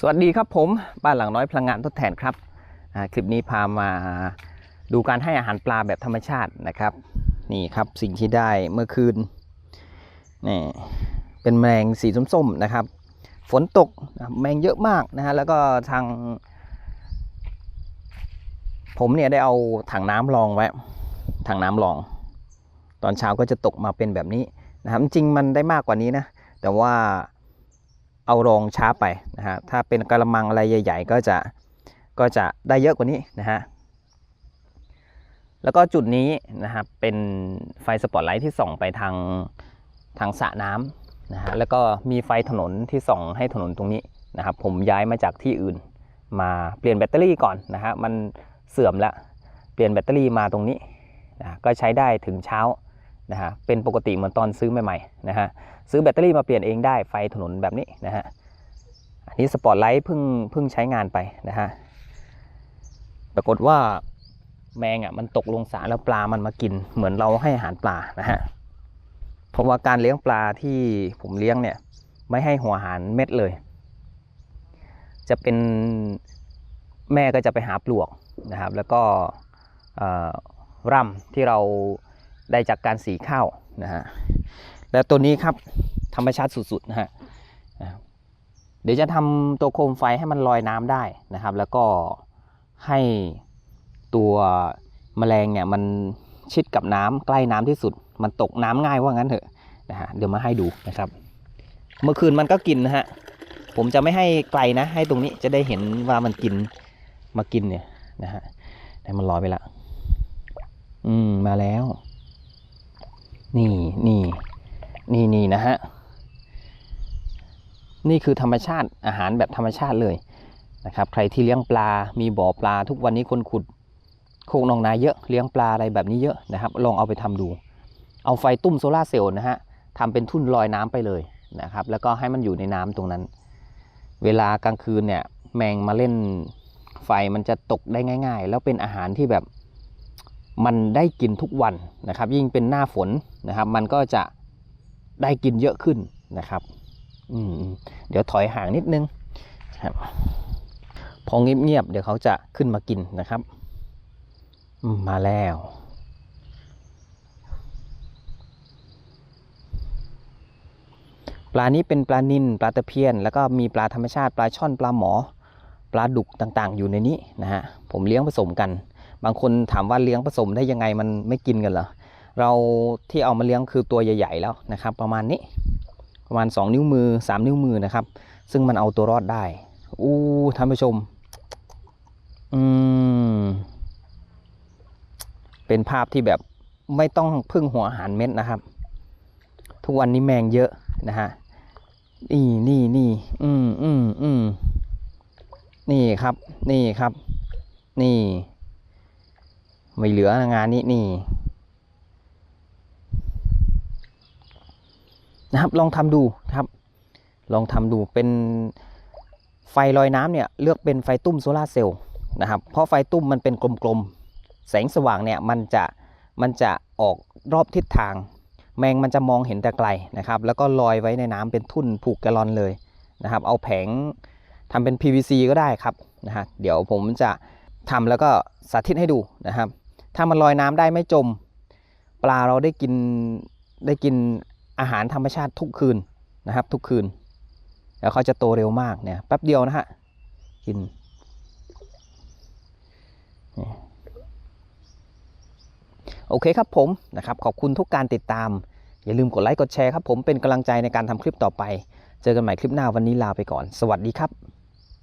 สวัสดีครับผมบ้านหลังน้อยพลังงานทดแทนครับคลิปนี้พามาดูการให้อาหารปลาแบบธรรมชาตินะครับ นี่ครับสิ่งที่ได้เมื่อคืนนี่เป็นแมลงสีส้มๆนะครับ ฝนตกแมงเยอะมากนะฮะแล้วก็ทาง ผมเนี่ยได้เอาถังน้ำรองไว้ถังน้ำรอง ตอนเช้าก็จะตกมาเป็นแบบนี้นะครับจริงมันได้มากกว่านี้นะแต่ว่า เอารองช้าไปนะฮะถ้าเป็นกระมังอะไรใหญ่ ๆ ก็จะก็จะได้เยอะกว่านี้นะฮะแล้วก็จุดนี้นะครับเป็นไฟสปอตไลท์ที่ส่องไปทางทางสระน้ำนะฮะแล้วก็มีไฟถนนที่ส่องให้ถนนตรงนี้นะครับผมย้ายมาจากที่อื่น มาเปลี่ยนแบตเตอรี่ก่อนนะฮะมันเสื่อมล้วเปลี่ยนแบตเตอรี่มาตรงนี้นะก็ใช้ได้ถึงเช้า นะฮะเป็นปกติเหมือนตอนซื้อใหม่ๆนะฮะซื้อแบตเตอรี่มาเปลี่ยนเองได้ไฟถนนแบบนี้นะฮะอันนี้สปอตไลท์เพิ่งเพิ่งใช้งานไปนะฮะปรากฏว่าแมงอะมันตกลงสรแล้วปลามันมากิน เหมือนเราให้อาหารปลานะฮะเพราะว่าการเลี้ยงปลาที่ผมเลี้ยงเนี่ยไม่ให้หัวอาหารเม็ดเลย จะเป็นแม่ก็จะไปหาปลวกนะครับ แล้วก็ร่ำที่เรา ได้จากการสีข้าวนะฮะแล้วตัวนี้ครับธรรมชาติสุดๆนะฮะเดี๋ยวจะทำตัวโคมไฟให้มันลอยน้ำได้นะครับ แล้วก็ให้ตัวแมลงเนี่ยมันชิดกับน้ำใกล้น้ำที่สุด มันตกน้ำง่ายว่างั้นเถอะนะฮะเดี๋ยวมาให้ดูนะครับ เมื่อคืนมันก็กินนะฮะผมจะไม่ให้ไกลนะ ให้ตรงนี้จะได้เห็นว่ามันกินมากินเนี่ยนะฮะแต่มันลอยไปละ อืมมาแล้ว นี่นี่นี่นี่นะฮะ นี่คือธรรมชาติอาหารแบบธรรมชาติเลยนะครับ ใครที่เลี้ยงปลา มีบ่อปลา ทุกวันนี้คนขุดโคกหนองนาเยอะเลี้ยงปลาอะไรแบบนี้เยอะนะครับ ลองเอาไปทำดู เอาไฟตุ้มโซลาเซลล์นะฮะทำเป็นทุ่นลอยน้ำไปเลยนะครับ แล้วก็ให้มันอยู่ในน้ำตรงนั้น เวลากลางคืนเนี่ยแมงมาเล่นไฟมันจะตกได้ง่าย ๆ แล้วเป็นอาหารที่แบบ มันได้กินทุกวันนะครับ ยิ่งเป็นหน้าฝนนะครับ มันก็จะได้กินเยอะขึ้นนะครับอืมเดี๋ยวถอยห่างนิดนึงครับพอเงียบๆเดี๋ยวเขาจะขึ้นมากินนะครับมมาแล้ว ปลานี้เป็นปลานิลปลาตะเพียน แล้วก็มีปลาธรรมชาติปลาช่อนปลาหมอ ปลาดุกต่างๆ อยู่ในนี้นะฮะผมเลี้ยงผสมกัน บางคนถามว่าเลี้ยงผสมได้ยังไงมันไม่กินกันเหรอเราที่เอามาเลี้ยงคือตัวใหญ่ ๆ แล้วนะครับ ประมาณนี้ประมาณ 2 นิ้วมือ 3 นิ้วมือนะครับ ซึ่งมันเอาตัวรอดได้อู้ท่านผู้ชม อืม เป็นภาพที่แบบไม่ต้องพึ่งหัวอาหารเม็ดนะครับ ทุกวันนี้แมงเยอะนะฮะนี่นี่นี่อืมอืมอืมนี่ครับ นี่ครับ นี่ ไม่เหลืองานนี้นี่นะครับ ลองทำดูครับ ลองทำดูเป็นไฟลอยน้ำเนี่ยเลือกเป็นไฟตุ้มโซลาร์เซลล์นะครับ เพราะไฟตุ้มมันเป็นกลมๆ แสงสว่างเนี่ยมันจะมันจะออกรอบทิศทาง แมงมันจะมองเห็นแต่ไกลนะครับ แล้วก็ลอยไว้ในน้ำเป็นทุ่นผูกแกลลอนเลยนะครับ เอาแผงทำเป็น PVC ก็ได้ครับนะฮะเดี๋ยวผมจะทำแล้วก็สาธิตให้ดูนะครับ ถ้ามันลอยน้ำได้ไม่จม ปลาเราได้กินได้กินอาหารธรรมชาติทุกคืนนะครับ ทุกคืน แล้วเขาจะโตเร็วมากเนี่ยแป๊บเดียวนะฮะกินโอเคครับผมนะครับขอบคุณทุกการติดตาม อย่าลืมกดไลค์กดแชร์ครับผมเป็นกำลังใจในการทำคลิปต่อไป เจอกันใหม่คลิปหน้าวันนี้ลาไปก่อน สวัสดีครับ